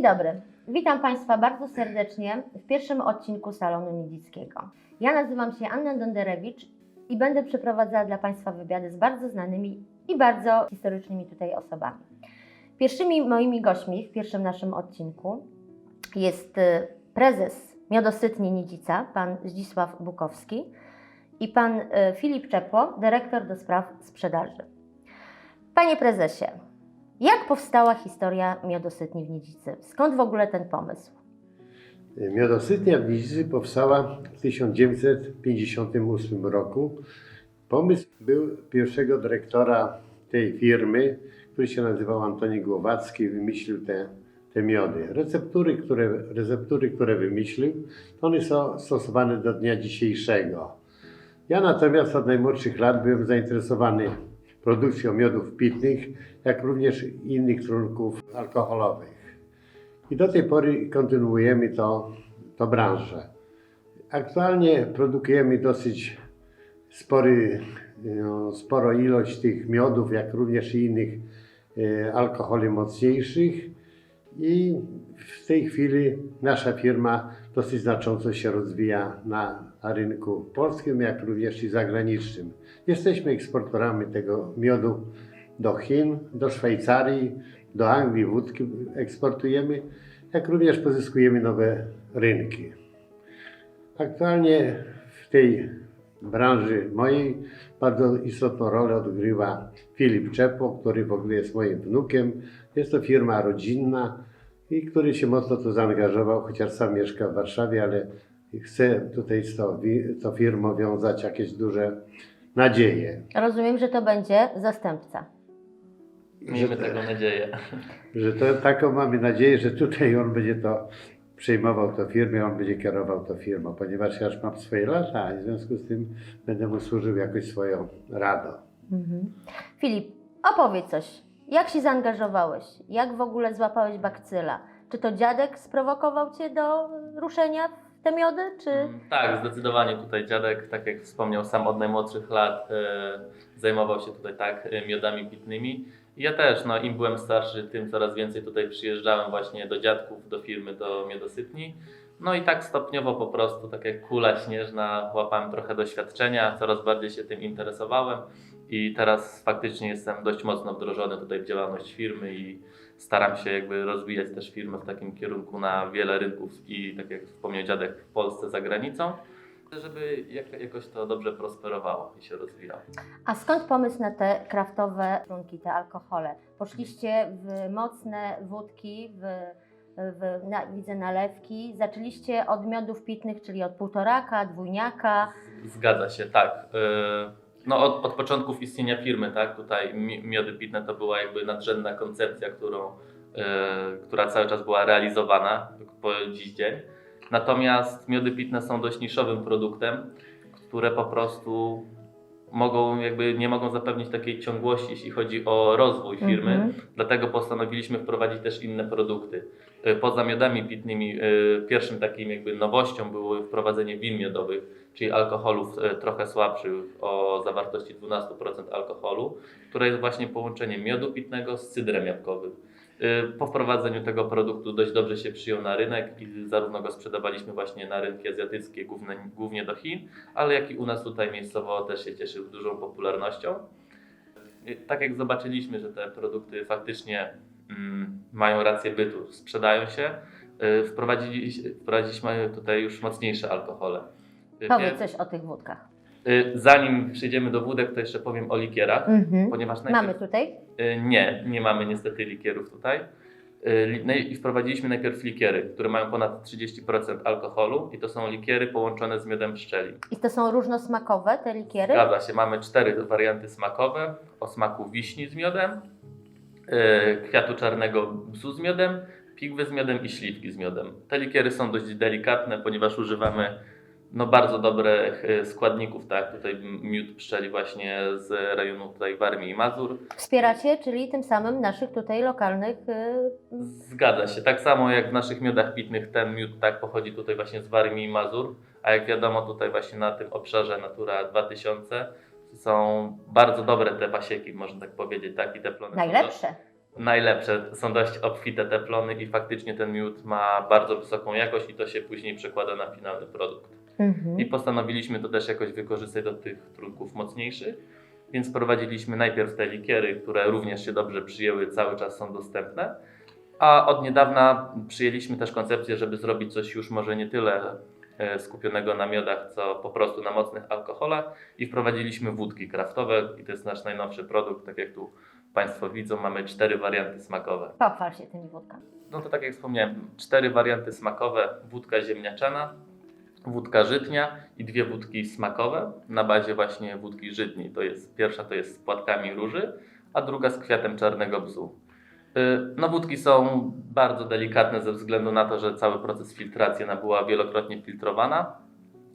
Dzień dobry. Witam Państwa bardzo serdecznie w pierwszym odcinku Salonu Niedzickiego. Ja nazywam się Anna Donderewicz i będę przeprowadzała dla Państwa wywiady z bardzo znanymi i bardzo historycznymi tutaj osobami. Pierwszymi moimi gośćmi w pierwszym naszym odcinku jest y, prezes Miodosytni Nidzica, pan Zdzisław Bukowski i pan y, Filip Czepło, dyrektor do spraw sprzedaży. Panie prezesie, jak powstała historia Miodosytni w Nidzicy? Skąd w ogóle ten pomysł? Miodosytnia w Nidzicy powstała w 1958 roku. Pomysł był pierwszego dyrektora tej firmy, który się nazywał Antoni Głowacki, wymyślił te, te miody. Receptury które, receptury, które wymyślił, one są stosowane do dnia dzisiejszego. Ja natomiast od najmłodszych lat byłem zainteresowany produkcją miodów pitnych, jak również innych trunków alkoholowych. I do tej pory kontynuujemy to, to branżę. Aktualnie produkujemy dosyć spory, no, sporo ilość tych miodów, jak również innych e, alkoholi mocniejszych. I w tej chwili nasza firma dosyć znacząco się rozwija na, na rynku polskim, jak również i zagranicznym. Jesteśmy eksporterami tego miodu do Chin, do Szwajcarii, do Anglii wódki eksportujemy, jak również pozyskujemy nowe rynki. Aktualnie w tej branży mojej bardzo istotną rolę odgrywa Filip Czepło, który w ogóle jest moim wnukiem. Jest to firma rodzinna i który się mocno tu zaangażował, chociaż sam mieszka w Warszawie, ale chce tutaj z tą, firmą wiązać jakieś duże nadzieje. Rozumiem, że to będzie zastępca. Miejmy taką nadzieję. Że to, taką mamy nadzieję, że tutaj on będzie to przejmował tę firmę, on będzie kierował tą firmą, ponieważ ja już mam swoje lata i w związku z tym będę mu służył jakoś swoją radą. Mhm. Filip, opowiedz coś. Jak się zaangażowałeś? Jak w ogóle złapałeś bakcyla? Czy to dziadek sprowokował Cię do ruszenia w te miody, czy... Mm, Tak, zdecydowanie tutaj dziadek, tak jak wspomniał, sam od najmłodszych lat e, zajmował się tutaj tak e, miodami pitnymi. Ja też, no im byłem starszy, tym coraz więcej tutaj przyjeżdżałem właśnie do dziadków, do firmy, do miodosytni. No i tak stopniowo po prostu, tak jak kula śnieżna, łapałem trochę doświadczenia, coraz bardziej się tym interesowałem i teraz faktycznie jestem dość mocno wdrożony tutaj w działalność firmy i staram się jakby rozwijać też firmę w takim kierunku na wiele rynków i tak jak wspomniał dziadek w Polsce, za granicą, żeby jak, jakoś to dobrze prosperowało i się rozwijało. A skąd pomysł na te kraftowe trunki, te alkohole? Poszliście w mocne wódki, w, w na, widzę nalewki. Zaczęliście od miodów pitnych, czyli od półtoraka, dwójniaka. Zgadza się, tak. Yy, No od, od początków istnienia firmy, tak, tutaj mi- miody pitne to była jakby nadrzędna koncepcja, którą, yy, która cały czas była realizowana po dziś dzień. Natomiast miody pitne są dość niszowym produktem, które po prostu mogą jakby nie mogą zapewnić takiej ciągłości, jeśli chodzi o rozwój firmy. Mhm. Dlatego postanowiliśmy wprowadzić też inne produkty. Y, Poza miodami pitnymi y, pierwszym takim jakby nowością było wprowadzenie win miodowych, czyli alkoholów y, trochę słabszych o zawartości 12% alkoholu, które jest właśnie połączeniem miodu pitnego z cydrem jabłkowym. Y, Po wprowadzeniu tego produktu dość dobrze się przyjął na rynek i zarówno go sprzedawaliśmy właśnie na rynki azjatyckie, głównie, do Chin, ale jak i u nas tutaj miejscowo też się cieszył dużą popularnością. I Tak jak zobaczyliśmy, że te produkty faktycznie mm, mają rację bytu, sprzedają się, wprowadzili, wprowadziliśmy tutaj już mocniejsze alkohole. Y, Powiedz coś o tych wódkach. y, Zanim przejdziemy do wódek, to jeszcze powiem o likierach, Mhm. ponieważ najpierw... Mamy tutaj. Y, Nie, nie mamy niestety likierów tutaj. Naj- I wprowadziliśmy najpierw likiery, które mają ponad 30% alkoholu i to są likiery połączone z miodem pszczeli. I to są różnosmakowe te likiery? Zgadza się, mamy cztery warianty smakowe o smaku wiśni z miodem, kwiatu czarnego bzu z miodem, pigwy z miodem i śliwki z miodem. Te likiery są dość delikatne, ponieważ używamy no, bardzo dobrych y, składników, tak, tutaj miód pszczeli właśnie z rejonu tutaj Warmii i Mazur. Wspieracie, czyli tym samym naszych tutaj lokalnych. y, Zgadza się. Tak samo jak w naszych miodach pitnych ten miód tak pochodzi tutaj właśnie z Warmii i Mazur, a jak wiadomo tutaj właśnie na tym obszarze Natura 2000 są bardzo dobre te pasieki, można tak powiedzieć, tak i te plony. najlepsze. najlepsze, są dość obfite te plony i faktycznie ten miód ma bardzo wysoką jakość i to się później przekłada na finalny produkt. Mhm. I postanowiliśmy to też jakoś wykorzystać do tych trunków mocniejszych, więc prowadziliśmy najpierw te likiery, które również się dobrze przyjęły, cały czas są dostępne. A od niedawna przyjęliśmy też koncepcję, żeby zrobić coś już może nie tyle e, skupionego na miodach, co po prostu na mocnych alkoholach i wprowadziliśmy wódki kraftowe i to jest nasz najnowszy produkt, tak jak tu Państwo widzą, mamy cztery warianty smakowe. Pochwal się tymi wódkami. No to tak jak wspomniałem, cztery warianty smakowe, wódka ziemniaczana, wódka żytnia i dwie wódki smakowe na bazie właśnie wódki żytniej. To jest, pierwsza to jest z płatkami róży, a druga z kwiatem czarnego bzu. Y, No wódki są bardzo delikatne ze względu na to, że cały proces filtracji ona była wielokrotnie filtrowana.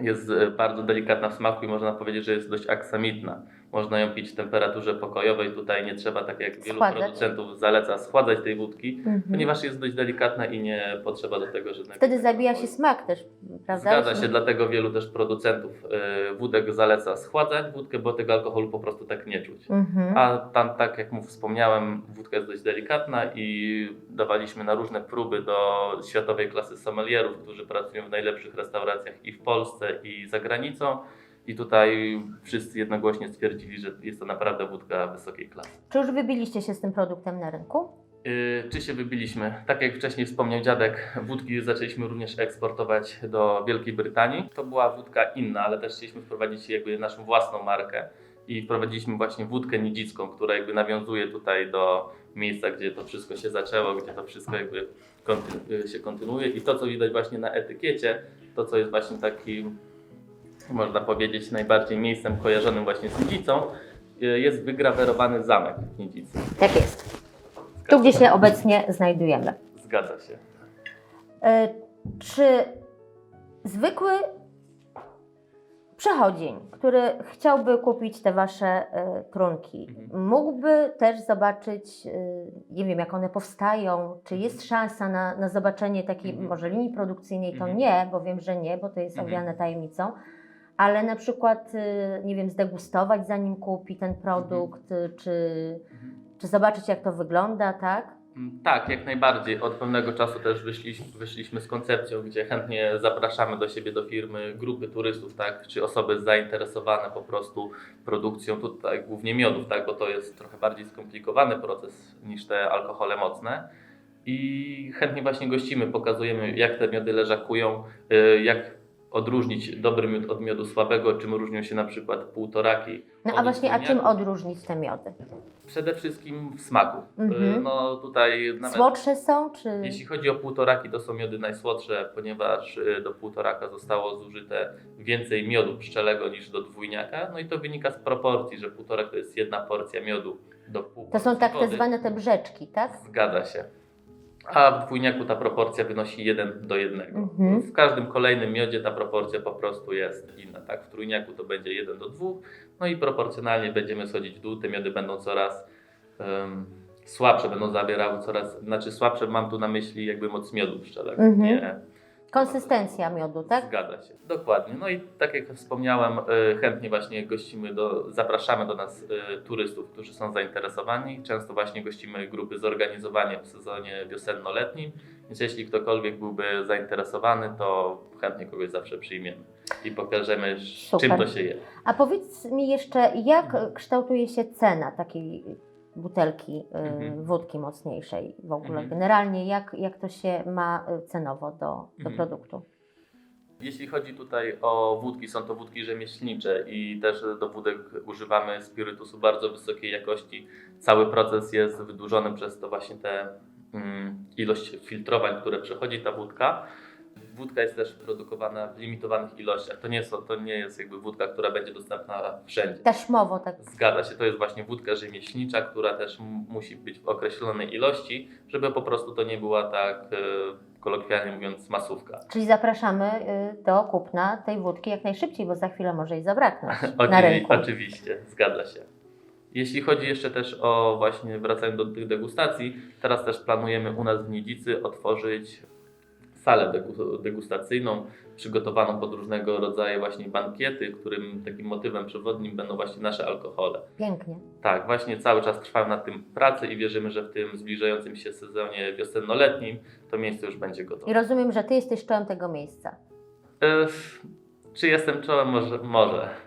Jest y, bardzo delikatna w smaku i można powiedzieć, że jest dość aksamitna. Można ją pić w temperaturze pokojowej. Tutaj nie trzeba, tak jak wielu Schładzać. producentów zaleca, schładzać tej wódki, Mhm. ponieważ jest dość delikatna i nie potrzeba do tego żadnego. Wtedy zabija się smak też, prawda? Zgadza się, dlatego wielu też producentów y, wódek zaleca schładzać wódkę, bo tego alkoholu po prostu tak nie czuć. Mhm. A tam, tak jak mu wspomniałem, wódka jest dość delikatna i dawaliśmy na różne próby do światowej klasy sommelierów, którzy pracują w najlepszych restauracjach i w Polsce, i za granicą. I tutaj wszyscy jednogłośnie stwierdzili, że jest to naprawdę wódka wysokiej klasy. Czy już wybiliście się z tym produktem na rynku? Yy, Czy się wybiliśmy? Tak jak wcześniej wspomniał dziadek, wódki zaczęliśmy również eksportować do Wielkiej Brytanii. To była wódka inna, ale też chcieliśmy wprowadzić jakby naszą własną markę i wprowadziliśmy właśnie wódkę nidzicką, która jakby nawiązuje tutaj do miejsca, gdzie to wszystko się zaczęło, gdzie to wszystko jakby konty- się kontynuuje i to, co widać właśnie na etykiecie, to co jest właśnie takim, można powiedzieć, najbardziej miejscem kojarzonym właśnie z Nidzicą, yy, jest wygrawerowany zamek w Nidzicy. Tak jest. Tu, gdzie się obecnie znajdujemy. Zgadza się. E, Czy zwykły przechodzień, który chciałby kupić te wasze e, trunki, Mhm. mógłby też zobaczyć, e, nie wiem, jak one powstają, czy jest szansa na, na zobaczenie takiej Mhm. może linii produkcyjnej, to Mhm. nie, bo wiem, że nie, bo to jest Mhm. owiane tajemnicą, ale na przykład, e, nie wiem, zdegustować zanim kupi ten produkt, e, czy, czy zobaczyć, jak to wygląda, tak? Mm, Tak, jak najbardziej. Od pewnego czasu też wyszliśmy, wyszliśmy z koncepcją, gdzie chętnie zapraszamy do siebie, do firmy grupy turystów, tak, czy osoby zainteresowane po prostu produkcją tutaj głównie miodów, tak, bo to jest trochę bardziej skomplikowany proces niż te alkohole mocne. I chętnie właśnie gościmy, pokazujemy jak te miody leżakują, y, jak odróżnić dobry miód od miodu słabego, czym różnią się na przykład półtoraki. No a właśnie, a czym odróżnić te miody? Przede wszystkim w smaku. Mhm. Y, No tutaj nawet... Słodsze są, czy... Jeśli chodzi o półtoraki, to są miody najsłodsze, ponieważ y, do półtoraka zostało zużyte więcej miodu pszczelego niż do dwójniaka. No i to wynika z proporcji, że półtorak to jest jedna porcja miodu do pół To są tak te wody. zwane te brzeczki, tak? Zgadza się. A w dwójniaku ta proporcja wynosi 1 do 1. Mhm. W każdym kolejnym miodzie ta proporcja po prostu jest inna. Tak? W trójniaku to będzie 1 do 2, no i proporcjonalnie będziemy schodzić w dół. Te miody będą coraz em, słabsze, będą zawierały coraz, znaczy słabsze mam tu na myśli jakby moc miodu pszczelego. Mhm. Nie, Konsystencja miodu, tak? Zgadza się, dokładnie. No i tak jak wspomniałem, y, chętnie właśnie gościmy, do, zapraszamy do nas y, turystów, którzy są zainteresowani. Często właśnie gościmy grupy zorganizowane w sezonie wiosenno-letnim, więc jeśli ktokolwiek byłby zainteresowany, to chętnie kogoś zawsze przyjmiemy i pokażemy, Super. czym to się je. A powiedz mi jeszcze, jak kształtuje się cena takiej butelki y, Mhm. wódki mocniejszej w ogóle? Mhm. Generalnie jak, jak to się ma y, cenowo do, do Mhm. produktu? Jeśli chodzi tutaj o wódki, są to wódki rzemieślnicze i też do wódek używamy spirytusu bardzo wysokiej jakości. Cały proces jest wydłużony przez to właśnie tę mm, ilość filtrowań, które przechodzi ta wódka. Wódka jest też produkowana w limitowanych ilościach. To nie, jest, to nie jest jakby wódka, która będzie dostępna wszędzie. Taśmowo, tak? Zgadza się, to jest właśnie wódka rzemieślnicza, która też musi być w określonej ilości, żeby po prostu to nie była tak, e, kolokwialnie mówiąc, masówka. Czyli zapraszamy y, do kupna tej wódki jak najszybciej, bo za chwilę może jej zabraknąć na rynku. Oczywiście, zgadza się. Jeśli chodzi jeszcze też o właśnie, wracając do tych degustacji, teraz też planujemy u nas w Nidzicy otworzyć salę degu- degustacyjną, przygotowaną pod różnego rodzaju właśnie bankiety, którym takim motywem przewodnim będą właśnie nasze alkohole. Pięknie. Tak, właśnie cały czas trwają nad tym prace i wierzymy, że w tym zbliżającym się sezonie wiosennoletnim to miejsce już będzie gotowe. I rozumiem, że Ty jesteś czołem tego miejsca. E, czy jestem czołem? Może. może.